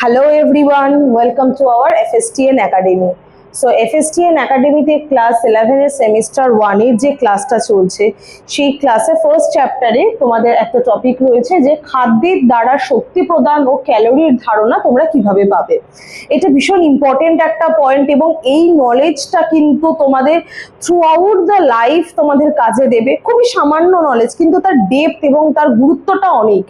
Hello everyone, welcome to our FSTN Academy. So FSTN একাডেমিতে class ইলেভেনের semester ওয়ানের যে ক্লাসটা চলছে, সেই ক্লাসে ফার্স্ট চ্যাপ্টারে তোমাদের একটা টপিক রয়েছে যে খাদ্যের দ্বারা শক্তি প্রদান ও ক্যালোরির ধারণা তোমরা কীভাবে পাবে। এটা ভীষণ ইম্পর্টেন্ট একটা পয়েন্ট এবং এই নলেজটা কিন্তু তোমাদের থ্রু আউট দ্য লাইফ তোমাদের কাজে দেবে। খুবই সামান্য নলেজ কিন্তু তার ডেপথ এবং তার গুরুত্বটা অনেক।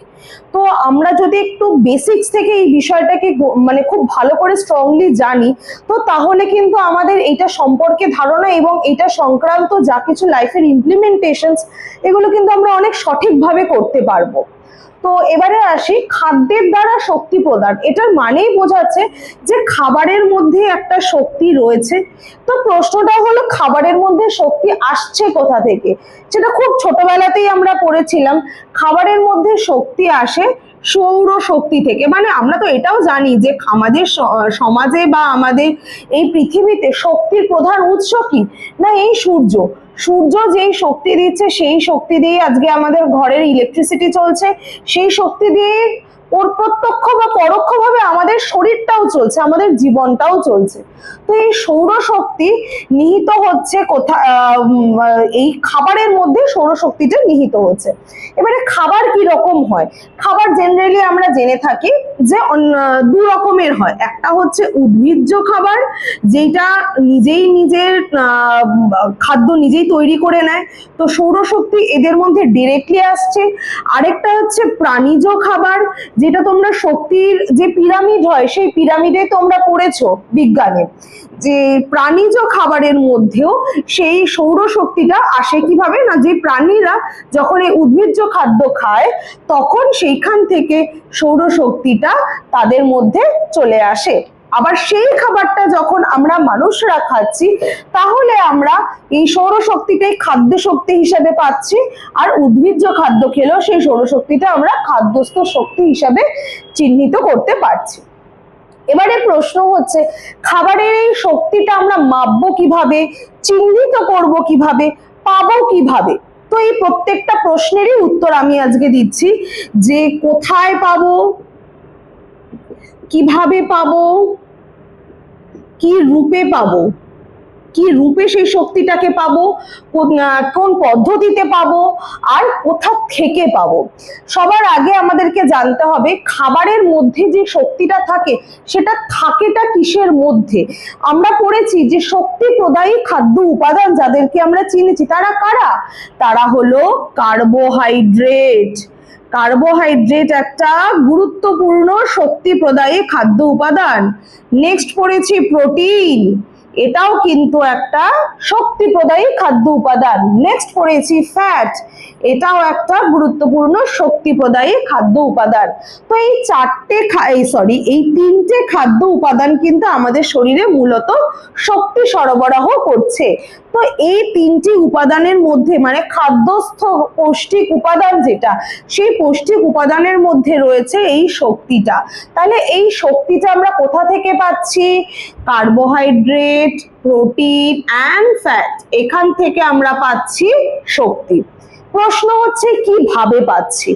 তো আমরা যদি একটু বেসিক্স থেকে এই বিষয়টাকে মানে খুব ভালো করে স্ট্রংলি জানি, তো তাহলে কিন্তু আমাদের এটা সম্পর্কে ধারণা এবং এটা সংক্রান্ত যা কিছু লাইফের ইমপ্লিমেন্টেশনস এগুলো কিন্তু আমরা অনেক সঠিকভাবে করতে পারব। তো এবারে আসি, খাদ্যের দ্বারা শক্তি প্রদান। এটার মানেই বোঝাচ্ছে যে খাবারের মধ্যে একটা শক্তি রয়েছে। তো প্রশ্নটা হলো, খাবারের মধ্যে শক্তি আসছে কোথা থেকে? সেটা খুব ছোটবেলাতেই আমরা পড়েছিলাম, খাবারের মধ্যে শক্তি আসে সৌর শক্তি থেকে। মানে আমরা তো এটাও জানি যে আমাদের সমাজে বা আমাদের এই পৃথিবীতে শক্তির প্রধান উৎস কি? না, এই সূর্য। সূর্য যেই শক্তি দিচ্ছে, সেই শক্তি দিয়ে আজকে আমাদের ঘরের ইলেকট্রিসিটি চলছে। সেই শক্তি দিয়ে ওর প্রত্যক্ষ বা পরোক্ষভাবে আমাদের শরীরটাও চলছে, আমাদের জীবনটাও চলছে। তো এই সৌরশক্তি নিহিত হচ্ছে কোথা এই খাবারের মধ্যে সৌরশক্তিটা নিহিত হচ্ছে। এবারে খাবার কি রকম হয়? খাবার জেনারেলি আমরা জেনে থাকি যে দু রকমের হয়। একটা হচ্ছে উদ্ভিজ্জ খাবার যেটা নিজেই নিজের খাদ্য নিজেই তৈরি করে নেয়। তো সৌরশক্তি এদের মধ্যে ডিরেক্টলি আসছে। আরেকটা হচ্ছে প্রাণীজ খাবার যেটা তোমরা শক্তির যে পিরামিড হয়, সেই পিরামিডে তোমরা পড়েছো বিজ্ঞানে। যে প্রাণীজ খাবারের মধ্যেও সেই সৌরশক্তিটা আসে কীভাবে? না, যে প্রাণীরা যখন এই উদ্ভিজ্জ খাদ্য খায়, তখন সেইখান থেকে সৌরশক্তিটা তাদের মধ্যে চলে আসে। আবার সেই খাবারটা যখন আমরা মানুষরা খাচ্ছি, তাহলে আমরা এই সৌরশক্তিটাই খাদ্য শক্তি হিসেবে পাচ্ছি, আর উদ্ভিজ্জ খাদ্য খেলেও সেই সৌরশক্তিটা আমরা খাদ্যস্থ শক্তি হিসাবে চিহ্নিত করতে পারছি। এবারে প্রশ্ন হচ্ছে, খাবারের এই শক্তিটা আমরা মাপবো কীভাবে, চিহ্নিত করব কীভাবে, পাবো কীভাবে? তো এই প্রত্যেকটা প্রশ্নেরই উত্তর আমি আজকে দিচ্ছি যে কোথায় পাবো কীভাবে পাবো? কি রূপে পাবো? কি রূপে সেই শক্তিটাকে পাবো? কোন পদ্ধতিতে পাব? আর কোথা থেকে পাবো? সবার আগে আমাদেরকে জানতে হবে খাবারের মধ্যে যে শক্তিটা থাকে, সেটা থাকেটা কিসের মধ্যে? আমরা পড়েছি যে শক্তি প্রদায়ী খাদ্য উপাদান যাদেরকে আমরা চিনেছি, তারা কারা? তারা হলো কার্বোহাইড্রেট। কার্বোহাইড্রেট একটা গুরুত্বপূর্ণ শক্তি প্রদায়ী খাদ্য উপাদান। নেক্সট পড়েছি প্রোটিন। এটাও কিন্তু একটা শক্তি প্রদায়ী খাদ্য উপাদান। নেক্সট পড়েছি ফ্যাট এটাও একটা গুরুত্বপূর্ণ শক্তি প্রদায়ী খাদ্য উপাদান। তো এই চারটে সরি এই তিনটে খাদ্য উপাদান কিন্তু আমাদের শরীরে মূলত শক্তি সরবরাহ করছে। তো এই তিনটি উপাদানের মধ্যে মানে খাদ্যস্থ পৌষ্টিক উপাদান যেটা, সেই পৌষ্টিক উপাদানের মধ্যে রয়েছে এই শক্তিটা। তাহলে এই শক্তিটা আমরা কোথা থেকে পাচ্ছি? কার্বোহাইড্রেট প্রোটিন অ্যান্ড ফ্যাট এখান থেকে আমরা পাচ্ছি শক্তি। প্রশ্ন হচ্ছে, কীভাবে পাচ্ছি?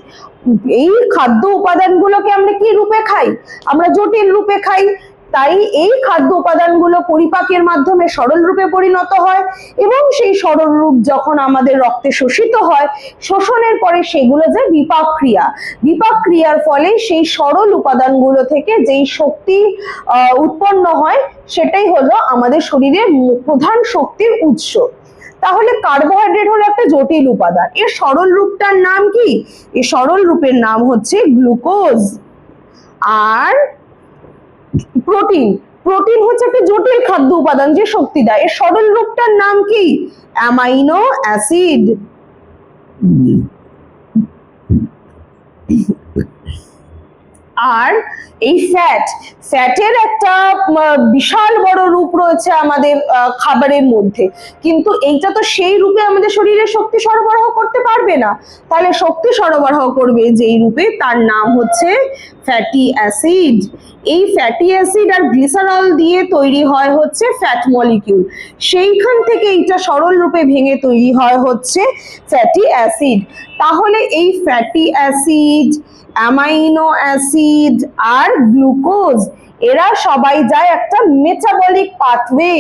এই খাদ্য উপাদানগুলোকে আমরা কি রূপে খাই? আমরা জটিল রূপে খাই। তাই এই খাদ্য উপাদানগুলো পরিপাকের মাধ্যমে সরল রূপে পরিণত হয় এবং সেই সরল রূপ যখন আমাদের রক্তে শোষিত হয়, শোষণের পরে সেগুলো যে বিপাক ক্রিয়া বিপাক ক্রিয়ার ফলে সেই সরল উপাদানগুলো থেকে যেই শক্তি উৎপন্ন হয় সেটাই হলো আমাদের শরীরের প্রধান শক্তির উৎস। তাহলে কার্বোহাইড্রেট হলো একটা জটিল উপাদান। এর সরল রূপটার নাম কি? এই সরল রূপের নাম হচ্ছে গ্লুকোজ। আর প্রোটিন। প্রোটিন হচ্ছে একটা জটিল খাদ্য উপাদান যে শক্তি দেয়। এর সরল রূপটার নাম কি? Amino acid. আর এই ফ্যাট ফ্যাটের একটা বিশাল বড় রূপ রয়েছে আমাদের খাবারের মধ্যে। কিন্তু এইটা তো সেই রূপে আমাদের শরীরে শক্তি সরবরাহ করতে পারবে না। তাহলে শক্তি সরবরাহ করবে যেই রূপে, তার নাম হচ্ছে ফ্যাটি অ্যাসিড এই ফ্যাটি অ্যাসিড আর গ্লিসারল দিয়ে তৈরি হয় হচ্ছে ফ্যাট মলিকিউল সেইখান থেকে এইটা সরল রূপে ভেঙে তৈরি হয় হচ্ছে ফ্যাটি অ্যাসিড তাহলে এই ফ্যাটি অ্যাসিড অ্যামাইনো অ্যাসিড আর গ্লুকোজ, এরা সবাই যায় একটা মেটাবলিক পাথওয়ে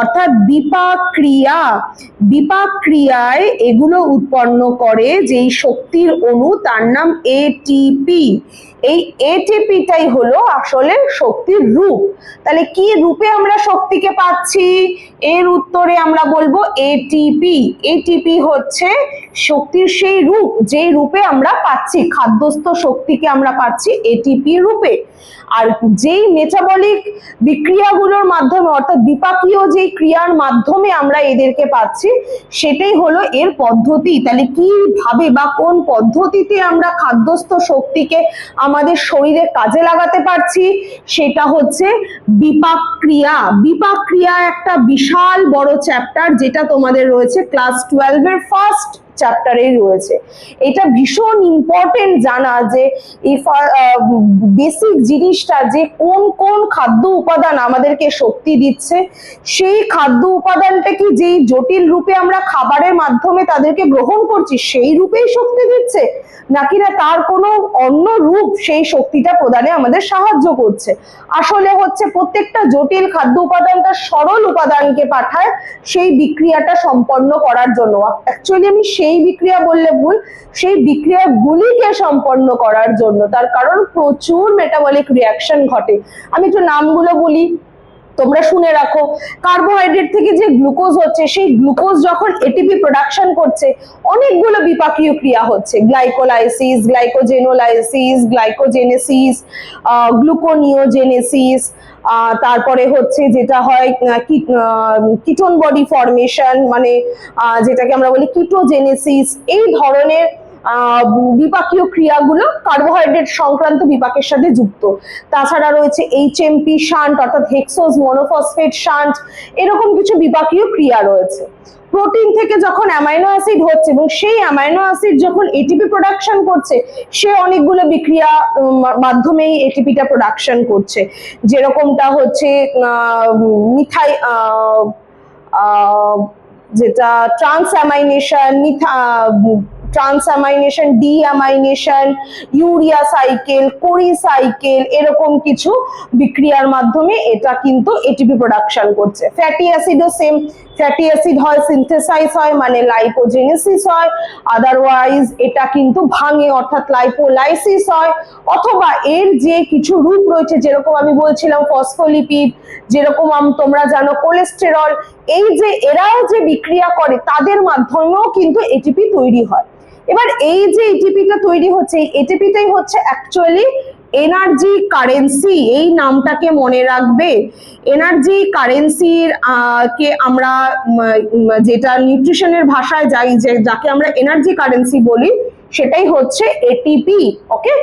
অর্থাৎ বিপাক বিপাক্রিয়ায় বিপাক ক্রিয়ায় এগুলো উৎপন্ন করে যেই শক্তির অণু, তার নাম এটিপি এই এটিপিটাই হলো আসলে শক্তির রূপ। তাহলে কি রূপে আমরা শক্তিকে পাচ্ছি? এর উত্তরে আমরা বলব এটিপি এটিপি হচ্ছে শক্তির সেই রূপ যেই রূপে আমরা পাচ্ছি, খাদ্যস্থ শক্তিকে আমরা পাচ্ছি এটিপি রূপে। আর যেই মেটাবলিক বিক্রিয়াগুলোর মাধ্যমে, অর্থাৎ বিপাকীয় যেই ক্রিয়ার মাধ্যমে আমরা এদেরকে পাচ্ছি, সেটাই হলো এর পদ্ধতি। তাহলে কীভাবে বা কোন পদ্ধতিতে আমরা খাদ্যস্থ শক্তিকে আমাদের শরীরে কাজে লাগাতে পারছি, সেটা হচ্ছে বিপাক ক্রিয়া বিপাক ক্রিয়া একটা বিশাল বড় চ্যাপ্টার যেটা তোমাদের রয়েছে ক্লাস টুয়েলভের ফার্স্ট চ্যাপ্টারেই রয়েছে। এটা ভীষণ ইম্পর্টেন্ট জানা যে বেসিক জিনিসটা যে কোন কোন খাদ্য উপাদান আমাদেরকে শক্তি দিচ্ছে, সেই খাদ্য উপাদানটা কি যেই জটিল রূপে আমরা খাবারের মাধ্যমে তাদেরকে গ্রহণ করছি, সেই রূপেই শক্তি দিচ্ছে? নাকি না তার কোনো অন্য রূপ সেই শক্তিটা প্রদানে আমাদের সাহায্য করছে? আসলে হচ্ছে প্রত্যেকটা জটিল খাদ্য উপাদান তার সরল উপাদানকে পাঠায়, সেই বিক্রিয়াটা সম্পন্ন করার জন্য। অ্যাকচুয়ালি আমি সেই বিক্রিয়া বললে ভুল, সেই বিক্রিয়াগুলিকে সম্পন্ন করার জন্য। তার কারণ প্রচুর মেটাবলিক রিয়াকশন ঘটে। আমি একটু নামগুলো বলি। তোমরা শুনে রাখো। কার্বোহাইড্রেট থেকে যে গ্লুকোজ হচ্ছে, সেই গ্লুকোজ যখন এটিপি প্রোডাকশন করছে, অনেকগুলো বিপাকীয় ক্রিয়া হচ্ছে। গ্লাইকোলাইসিস, গ্লাইকোজেনোলাইসিস, গ্লাইকোজেনেসিস গ্লুকোনিওজেনেসিস তারপরে হচ্ছে যেটা হয় কিটোন বডি ফর্মেশন মানে যেটাকে আমরা বলি কিটোজেনেসিস এই ধরনের বিপাকীয় ক্রিয়াগুলো কার্বোহাইড্রেট সংক্রান্ত বিপাকের সাথে যুক্ত। তাছাড়া রয়েছে এইচ এইচএমপি শান্ট, অর্থাৎ হেক্সোজ মনোফসফেট শান্ট, এরকম কিছু বিপাকীয় ক্রিয়া রয়েছে। প্রোটিন থেকে যখন অ্যামাইনো অ্যাসিড হচ্ছে এবং সেই অ্যামাইনো অ্যাসিড যখন এটিপি প্রোডাকশন করছে, সে অনেকগুলো বিক্রিয়া মাধ্যমেই এটিপিটা প্রোডাকশন করছে। যেরকমটা হচ্ছে মিথাই যেটা transamination মিথা transamination deamination urea cycle Cori cycle, এরকম কিছু বিক্রিয়ার মাধ্যমে এটা কিন্তু এটিপি প্রোডাকশন করছে। ফ্যাটি অ্যাসিডও সেম ফ্যাটি অ্যাসিড হয় সিনথেসাইজ হয় মানে লাইপোজেনেসিস হয়। আদারওয়াইজ এটা কিন্তু ভাঙে, অর্থাৎ লাইপোলাইসিস হয়। অথবা এর যে কিছু রূপ রয়েছে, যেরকম আমি বলছিলাম ফসফোলিপিড যেরকম তোমরা জানো কোলেস্টেরল এই যে এরাও যে বিক্রিয়া করে, তাদের মাধ্যমেও কিন্তু এটিপি তৈরি হয়। এবার এই যে এটিপিটা তৈরি হচ্ছে এটিপিটাই হচ্ছে অ্যাকচুয়ালি এনার্জি কারেন্সি এই নামটাকে মনে রাখবে। এনার্জি কারেন্সির কে আমরা যেটা নিউট্রিশনের ভাষায় যাই, যে যাকে আমরা এনার্জি কারেন্সি বলি, সেটাই হচ্ছে এটিপি ওকে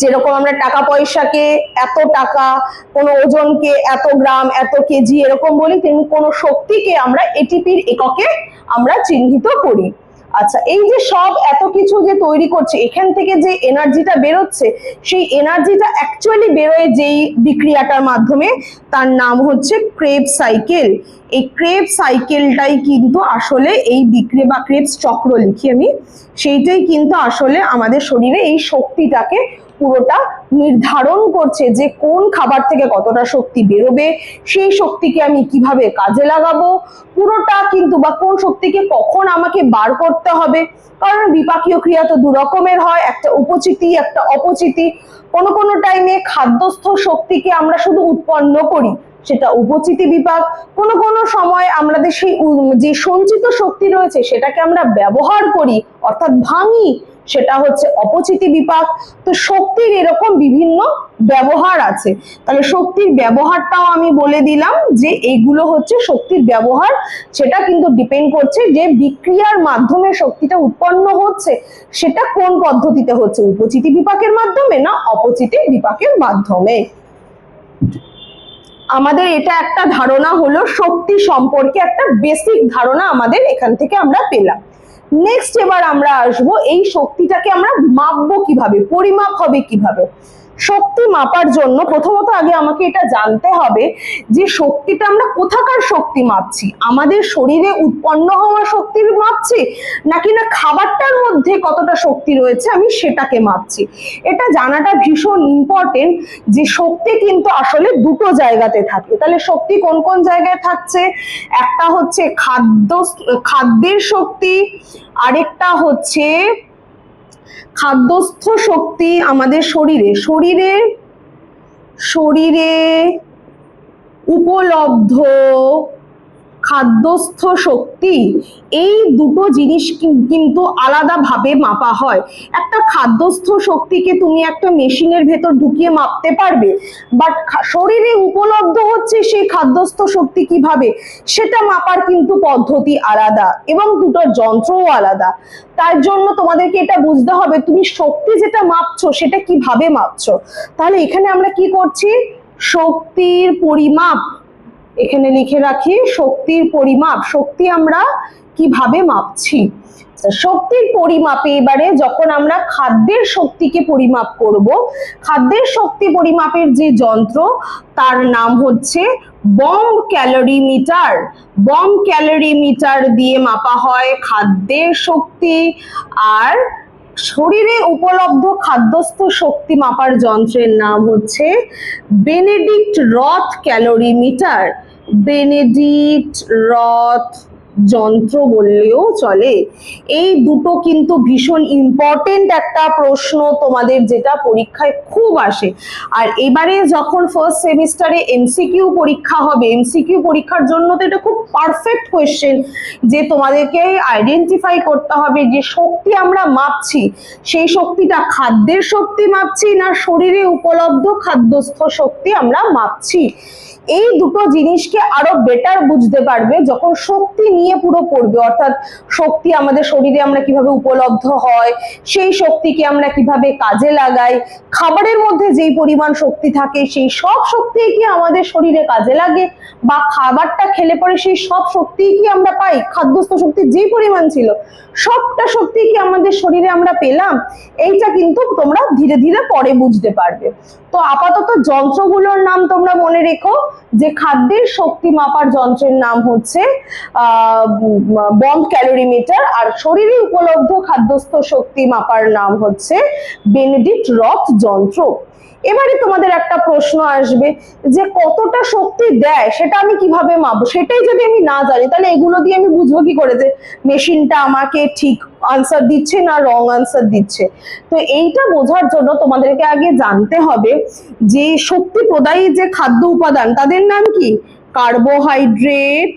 যেরকম আমরা টাকা পয়সাকে এত টাকা, কোনো ওজনকে এত গ্রাম, এত কেজি, এরকম বলি, তেমনি কোনো শক্তিকে আমরা এটিপির এককে আমরা চিহ্নিত করি। আচ্ছা এই যে সব এত কিছু যে তৈরি করছে, এখান থেকে যে এনার্জিটা বেরোচ্ছে, সেই এনার্জিটা অ্যাকচুয়ালি বেরোয় যেই বিক্রিয়াটার মাধ্যমে, তার নাম হচ্ছে ক্রেপ সাইকেল এই ক্রেপ সাইকেলটাই কিন্তু আসলে এই বিক্রি বা ক্রেপস চক্র লিখি আমি, সেইটাই কিন্তু আসলে আমাদের শরীরে এই শক্তিটাকে পুরোটা নির্ধারণ করছে যে কোন খাবার থেকে কতটা শক্তি বেরোবে, সেই শক্তিকে আমি কীভাবে কাজে লাগাবো, পুরোটা কিন্তু বা কোন শক্তিকে কখন আমাকে বার করতে হবে, কারণ বিপাকীয় ক্রিয়া তো দু রকমের হয়, একটা উপচিতি, একটা অপচিতি। কোনো কোনো টাইমে খাদ্যস্থ শক্তিকে আমরা শুধু উৎপন্ন করি। সেটা উপচিতি বিপাক। কোনো কোনো সময় আমাদের সেই যে সঞ্চিত শক্তি রয়েছে সেটাকে আমরা ব্যবহার করি, অর্থাৎ ভাঙি, সেটা হচ্ছে অপচিতি বিপাক। তো শক্তির এরকম বিভিন্ন ব্যবহার আছে। তাহলে শক্তির ব্যবহারটাও আমি বলে দিলাম যে এইগুলো হচ্ছে শক্তির ব্যবহার। সেটা কিন্তু ডিপেন্ড করছে যে বিক্রিয়ার মাধ্যমে শক্তিটা উৎপন্ন হচ্ছে, সেটা কোন পদ্ধতিতে হচ্ছে? উপচিতি বিপাকের মাধ্যমে না অপচিতি বিপাকের মাধ্যমে? আমাদের এটা একটা ধারণা হলো শক্তি সম্পর্কে একটা বেসিক ধারণা আমাদের এখান থেকে আমরা পেলাম। নেক্সট এবার আমরা আসব এই শক্তিটাকে আমরা মাপবো কীভাবে, পরিমাপ হবে কীভাবে? শক্তি মাপার জন্য প্রথমত আগে আমাকে এটা জানতে হবে যে শক্তিটা আমরা কোথাকার শক্তি মাপছি? আমাদের শরীরে উৎপন্ন হওয়া শক্তির মাপছি? নাকি না খাবারটার মধ্যে কতটা শক্তি রয়েছে আমি সেটাকে মাপছি? এটা জানাটা ভীষণ ইম্পর্টেন্ট যে শক্তি কিন্তু আসলে দুটো জায়গাতে থাকে। তাহলে শক্তি কোন কোন জায়গায় থাকছে? একটা হচ্ছে খাদ্য, খাদ্যের শক্তি, আরেকটা হচ্ছে খাদ্যস্থ শক্তি আমাদের শরীরে শরীরে শরীরে উপলব্ধ খাদ্যস্থ শক্তি, এই দুটো জিনিস কিন্তু আলাদাভাবে মাপা হয়। একটা খাদ্যস্থ শক্তিকে তুমি একটা মেশিনের ভেতর ঢুকিয়ে মাপতে পারবে বাট শরীরে উপলব্ধ হচ্ছে সেই খাদ্যস্থ শক্তি কীভাবে, সেটা মাপার কিন্তু পদ্ধতি আলাদা এবং দুটো যন্ত্রও আলাদা। তার জন্য তোমাদেরকে এটা বুঝতে হবে, তুমি শক্তি যেটা মাপছো, সেটা কীভাবে মাপছো? তাহলে এখানে আমরা কি করছি? শক্তির পরিমাপ এখানে লিখে রাখি, শক্তির পরিমাপ, শক্তি আমরা কীভাবে মাপছি? শক্তির পরিমাপে এবারে যখন আমরা খাদ্যের শক্তিকে পরিমাপ করব, খাদ্যের শক্তি পরিমাপের যে যন্ত্র, তার নাম হচ্ছে bomb calorimeter bomb calorimeter দিয়ে মাপা হয় খাদ্যের শক্তি আর শরীরে উপলব্ধ খাদ্যস্থ শক্তি মাপার যন্ত্রের নাম হচ্ছে বেনেডিক্ট রথ ক্যালোরি মিটার বেনেডিক্ট রথ যন্ত্র বললেও চলে। এই দুটো কিন্তু ভীষণ ইম্পর্টেন্ট একটা প্রশ্ন তোমাদের যেটা পরীক্ষায় খুব আসে। আর এবারে যখন ফার্স্ট সেমিস্টারে এমসিকিউ পরীক্ষা হবে এমসিকিউ পরীক্ষার জন্য তো এটা খুব পারফেক্ট কোয়েশ্চেন যে তোমাদেরকে আইডেন্টিফাই করতে হবে যে শক্তি আমরা মাপছি। সেই শক্তিটা খাদ্যের শক্তি মাপছি না শরীরে উপলব্ধ খাদ্যস্থ শক্তি আমরা মাপছি। এই দুটো জিনিসকে আরও বেটার বুঝতে পারবে যখন শক্তি নিয়ে পুরো পড়বে অর্থাৎ শক্তি আমাদের শরীরে আমরা কীভাবে উপলব্ধ হয়, সেই শক্তিকে আমরা কীভাবে কাজে লাগাই, খাবারের মধ্যে যেই পরিমাণ শক্তি থাকে, সেই সব শক্তি কি আমাদের শরীরে কাজে লাগে? বা খাবারটা খেলে পরে সেই সব শক্তি কি আমরা পাই? খাদ্যস্থ শক্তি যেই পরিমাণ ছিল, সবটা শক্তি কি আমাদের শরীরে আমরা পেলাম? এইটা কিন্তু তোমরা ধীরে ধীরে পরে বুঝতে পারবে। তো আপাতত যন্ত্রগুলোর নাম তোমরা মনে রেখো, যে খাদ্যের শক্তি মাপার যন্ত্রের নাম হচ্ছে বম্ব ক্যালোরিমিটার, আর শরীরে উপলব্ধ খাদ্যস্থ শক্তি মাপার নাম হচ্ছে বেনেডিক্ট রথ যন্ত্র এবারে তোমাদের একটা প্রশ্ন আসবে যে কতটা শক্তি দেয়, সেটা আমি কীভাবে মাপবো? সেটাই যদি আমি না জানি, তাহলে এগুলো দিয়ে আমি বুঝব কি করে যে মেশিনটা আমাকে ঠিক আনসার দিচ্ছে না রং আনসার দিচ্ছে? তো এইটা বোঝার জন্য তোমাদেরকে আগে জানতে হবে যে শক্তি প্রদায়ী যে খাদ্য উপাদান, তাদের নাম কি? কার্বোহাইড্রেট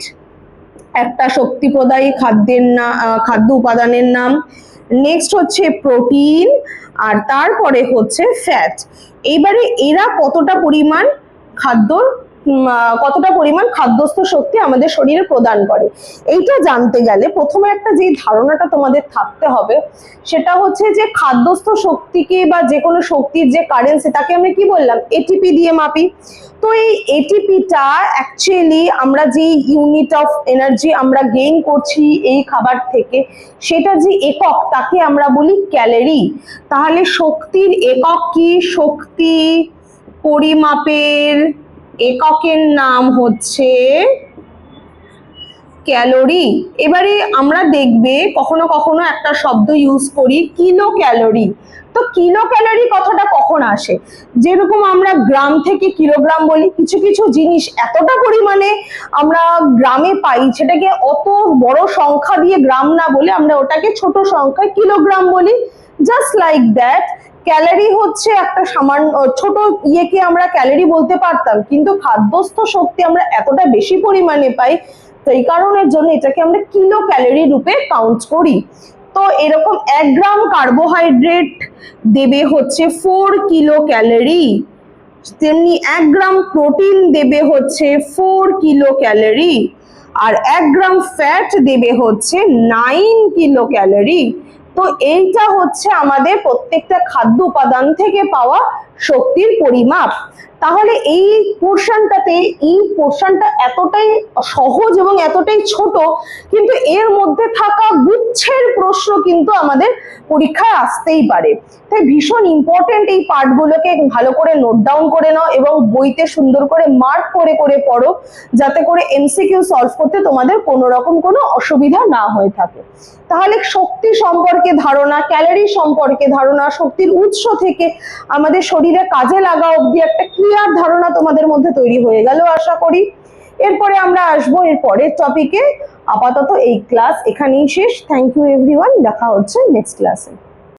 একটা শক্তি প্রদায়ী খাদ্যের না খাদ্য উপাদানের নাম। নেক্সট হচ্ছে প্রোটিন আর তারপরে হচ্ছে ফ্যাট এইবারে এরা কতটা পরিমাণ খাদ্য উম, আহ, কতটা পরিমাণ খাদ্যস্থ শক্তি আমাদের শরীরে প্রদান করে। এইটা জানতে গেলে প্রথমে একটা যে ধারণাটা তোমাদের থাকতে হবে, সেটা হচ্ছে যে খাদ্যস্থ শক্তিকে বা যে কোনো শক্তির যে কারেন্সি তাকে আমরা কি বললাম? এটিপি দিয়ে মাপি। তো এই এটিপিটা অ্যাকচুয়ালি আমরা যে ইউনিট অফ এনার্জি আমরা গেইন করছি এই খাবার থেকে, সেটা যে একক, তাকে আমরা বলি ক্যালোরি তাহলে শক্তির একক কি? শক্তি পরিমাপের এককের নাম হচ্ছে ক্যালোরি। এবারে আমরা দেখবে কখনো কখনো একটা শব্দ ইউজ করি কিলো ক্যালোরি তো কিলো ক্যালোরি কথাটা কখন আসে? যেরকম আমরা গ্রাম থেকে কিলোগ্রাম বলি, কিছু কিছু জিনিস এতটা পরিমাণে আমরা গ্রামে পাই, সেটাকে অত বড় সংখ্যা দিয়ে গ্রাম না বলে আমরা ওটাকে ছোট সংখ্যায় কিলোগ্রাম বলি। জাস্ট লাইক দ্যাট ক্যালোরি হচ্ছে একটা সামান্য ছোট ইয়েকে আমরা ক্যালারি বলতে পারতাম, কিন্তু খাদ্যস্থ শক্তি আমরা এতটা বেশি পরিমাণে পাই এই কারণের জন্য এটাকে আমরা কিলো ক্যালোরি রূপে কাউন্ট করি। তো এরকম এক গ্রাম কার্বোহাইড্রেট দেবে হচ্ছে ফোর কিলো ক্যালোরি, তেমনি এক গ্রাম প্রোটিন দেবে হচ্ছে ফোর কিলো ক্যালোরি, আর এক গ্রাম ফ্যাট দেবে হচ্ছে নাইন কিলো ক্যালোরি। তো এইটা হচ্ছে আমাদের প্রত্যেকটা খাদ্য উপাদান থেকে পাওয়া শক্তির পরিমাপ। তাহলে এই পোর্শনটাতে এই পোর্শনটা এতটাই সহজ এবং এতটাই ছোট, কিন্তু এর মধ্যে থাকা গুচ্ছের প্রশ্ন কিন্তু আমাদের পরীক্ষায় আসতেই পারে। তাই ভীষণ ইম্পর্টেন্ট এই পার্টগুলোকে ভালো করে নোট ডাউন করে নাও এবং বইতে সুন্দর করে মার্ক করে করে পড়ো, যাতে করে এমসিকিউ সলভ করতে তোমাদের কোনো রকম কোনো অসুবিধা না হয়ে থাকে। তাহলে শক্তি সম্পর্কে ধারণা ক্যালোরি সম্পর্কে ধারণা, শক্তির উৎস থেকে আমাদের শরীরে কাজে লাগা অবধি একটা ক্লিয়ার ধারণা তোমাদের মধ্যে তৈরি হয়ে গেল, আশা করি। এরপরে আমরা আসব এর পরের টপিকে আপাতত এই ক্লাস এখানেই শেষ। থ্যাংক ইউ এভরিওয়ান দেখা হচ্ছে নেক্সট ক্লাসে